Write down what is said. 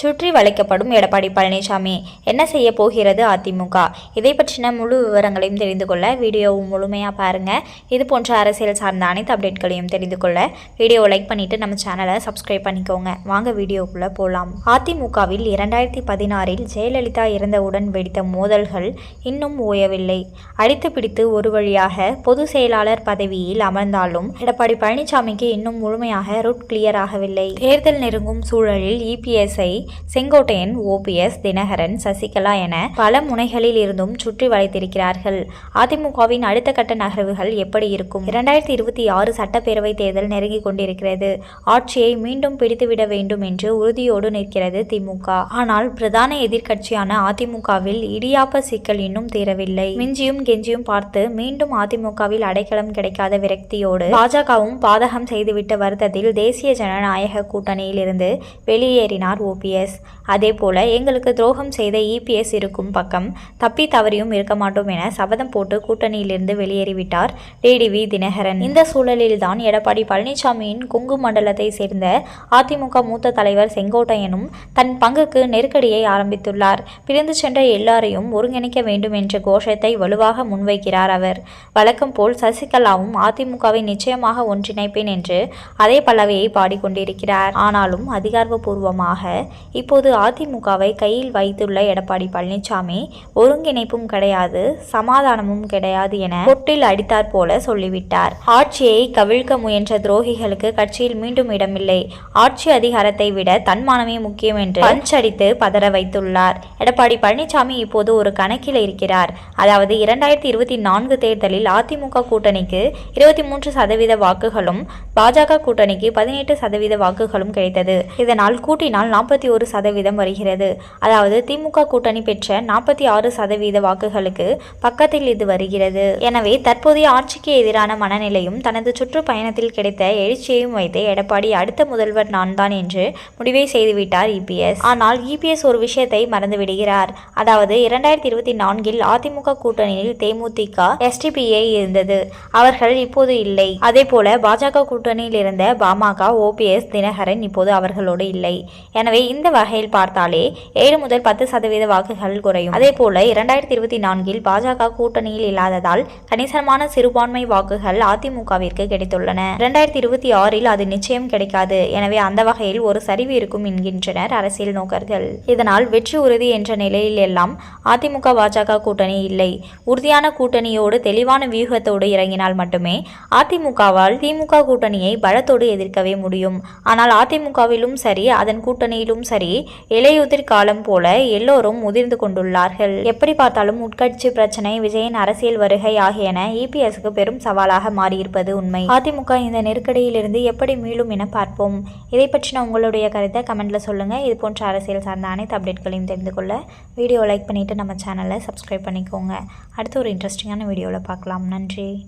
சுற்றி வளைக்கப்படும் எடப்பாடி பழனிசாமி. என்ன செய்ய போகிறது அதிமுக? இதை பற்றின முழு விவரங்களையும் தெரிந்து கொள்ள வீடியோவும் முழுமையாக பாருங்கள் இது போன்ற அரசியல் சார்ந்த அனைத்து அப்டேட்களையும் தெரிந்து கொள்ள வீடியோவை லைக் பண்ணிவிட்டு நம்ம சேனலை சப்ஸ்கிரைப் பண்ணிக்கோங்க. வாங்க வீடியோக்குள்ளே போகலாம் அதிமுகவில் இரண்டாயிரத்தி பதினாறில் ஜெயலலிதா இறந்தவுடன் வெடித்த மோதல்கள் இன்னும் ஓயவில்லை. அடித்து பிடித்து ஒரு வழியாக பொதுச் செயலாளர் பதவியில் அமர்ந்தாலும் எடப்பாடி பழனிசாமிக்கு இன்னும் முழுமையாக ரூட் கிளியர் ஆகவில்லை. தேர்தல் நெருங்கும் சூழலில் இபிஎஸ்ஐ செங்கோட்டையன் ஓபிஎஸ் தினகரன் சசிகலா என பல முனைகளில் இருந்தும் சுற்றி வளைத்திருக்கிறார்கள். அதிமுகவின் அடுத்த கட்ட நகர்வுகள் எப்படி இருக்கும்? இரண்டாயிரத்தி இருபத்தி ஆறு சட்டப்பேரவை தேர்தல் நெருங்கிக் கொண்டிருக்கிறது. ஆட்சியை மீண்டும் பிடித்துவிட வேண்டும் என்று உறுதியோடு நிற்கிறது திமுக ஆனால் பிரதான எதிர்க்கட்சியான அதிமுகவில் இடியாப்ப சிக்கல் இன்னும் தீரவில்லை. மிஞ்சியும் கெஞ்சியும் பார்த்து மீண்டும் அதிமுகவில் அடைக்கலம் கிடைக்காத விரக்தியோடு பாஜகவும் பாதகம் செய்துவிட்ட வருத்தத்தில் தேசிய ஜனநாயக கூட்டணியில் இருந்து வெளியேறினார் ஓபிஎஸ் அதே போல எங்களுக்கு துரோகம் செய்த இபிஎஸ் இருக்கும் பக்கம் தப்பி தவறியும் இருக்க மாட்டோம் என சபதம் போட்டு கூட்டணியிலிருந்து வெளியேறிவிட்டார் டிடிவி தினகரன். இந்த சூழலில்தான் எடப்பாடி பழனிசாமியின் கொங்கு மண்டலத்தை சேர்ந்த அதிமுக மூத்த தலைவர் செங்கோட்டையனும் தன் பங்குக்கு நெருக்கடியை ஆரம்பித்துள்ளார். பிரிந்து சென்ற எல்லாரையும் ஒருங்கிணைக்க வேண்டும் என்ற கோஷத்தை வலுவாக முன்வைக்கிறார் அவர். வழக்கம் போல் சசிகலாவும் அதிமுகவை நிச்சயமாக ஒன்றிணைப்பேன் என்று அதே பல்லவியை பாடிக்கொண்டிருக்கிறார். ஆனாலும் அதிகாரப்பூர்வமாக இப்போது அதிமுகவை கையில் வைத்துள்ள எடப்பாடி பழனிசாமி ஒருங்கிணைப்பும் கிடையாது சமாதானமும் கிடையாது என பொட்டில் அடித்தார் போல சொல்லிவிட்டார். ஆட்சியை கவிழ்க்க முயன்ற துரோகிகளுக்கு கட்சியில் மீண்டும் இடமில்லை. ஆட்சி அதிகாரத்தை விட தன்மானமே முக்கியம் என்று பஞ்ச் அடித்து பதற வைத்துள்ளார். எடப்பாடி பழனிசாமி இப்போது ஒரு கணக்கில் இருக்கிறார். அதாவது இரண்டாயிரத்தி இருபத்தி நான்கு தேர்தலில் அதிமுக கூட்டணிக்கு இருபத்தி மூன்று சதவீத வாக்குகளும் பாஜக கூட்டணிக்கு பதினெட்டு சதவீத வாக்குகளும் கிடைத்தது. இதனால் கூட்டினால் நாற்பத்தி ஒரு சதவீதம் வருகிறது. அதாவது திமுக கூட்டணி பெற்ற நாற்பத்தி ஆறு சதவீத வாக்குகளுக்கு பக்கத்தில் இது வருகிறது. எனவே தற்போதைய ஆட்சிக்கு எதிரான மனநிலையும் தனது சுற்றுப்பயணத்தில் கிடைத்த எழுச்சியையும் வைத்து எடப்பாடி அடுத்த முதல்வர் நான் தான் என்று முடிவை செய்துவிட்டார் இபிஎஸ் ஆனால் இபிஎஸ் ஒரு விஷயத்தை மறந்துவிடுகிறார். அதாவது இரண்டாயிரத்தி இருபத்தி நான்கில் அதிமுக கூட்டணியில் தேமுதிக எஸ்டிபிஐ இருந்தது. அவர்கள் இப்போது இல்லை. அதே போல பாஜக கூட்டணியில் இருந்த பாமக ஓபிஎஸ் தினகரன் இப்போது அவர்களோடு இல்லை. எனவே இந்த இந்த வகையில் பார்த்தாலே ஏழு முதல் பத்து சதவீத வாக்குகள் குறையும். அதே போல இரண்டாயிரத்தி இருபத்தி நான்கில் பாஜக கூட்டணியில் இல்லாததால் கணிசமான சிறுபான்மை வாக்குகள் அதிமுகவிற்கு கிடைத்துள்ளன. இரண்டாயிரத்தி இருபத்தி ஆறில் அது நிச்சயம் கிடைக்காது. எனவே அந்த வகையில் ஒரு சரிவு இருக்கும் என்கின்றனர் அரசியல் நோக்கர்கள். இதனால் வெற்றி உறுதி என்ற நிலையில் எல்லாம் அதிமுக பாஜக கூட்டணி இல்லை. உறுதியான கூட்டணியோடு தெளிவான வியூகத்தோடு இறங்கினால் மட்டுமே அதிமுகவால் திமுக கூட்டணியை பலத்தோடு எதிர்க்கவே முடியும். ஆனால் அதிமுகவிலும் சரி அதன் கூட்டணியிலும் சரி இலையுதிர் காலம் போல எல்லோரும் முதிர்ந்து கொண்டுள்ளார்கள். எப்படி பார்த்தாலும் உட்கட்சி பிரச்சனை விஜயின் அரசியல் வருகை ஆகியன இபிஎஸ்க்கு பெரும் சவாலாக மாறியிருப்பது உண்மை. அதிமுக இந்த நெருக்கடியிலிருந்து எப்படி மீளும் என பார்ப்போம். இதை பற்றின உங்களுடைய கருத்தை கமெண்ட்ல சொல்லுங்க. இது போன்ற அரசியல் சார்ந்த அனைத்து அப்டேட்களையும் தெரிந்து கொள்ள வீடியோ லைக் பண்ணிட்டு நம்ம சேனலை சப்ஸ்கிரைப் பண்ணிக்கோங்க. அடுத்து ஒரு இன்ட்ரெஸ்டிங்கான வீடியோவில் பார்க்கலாம். நன்றி.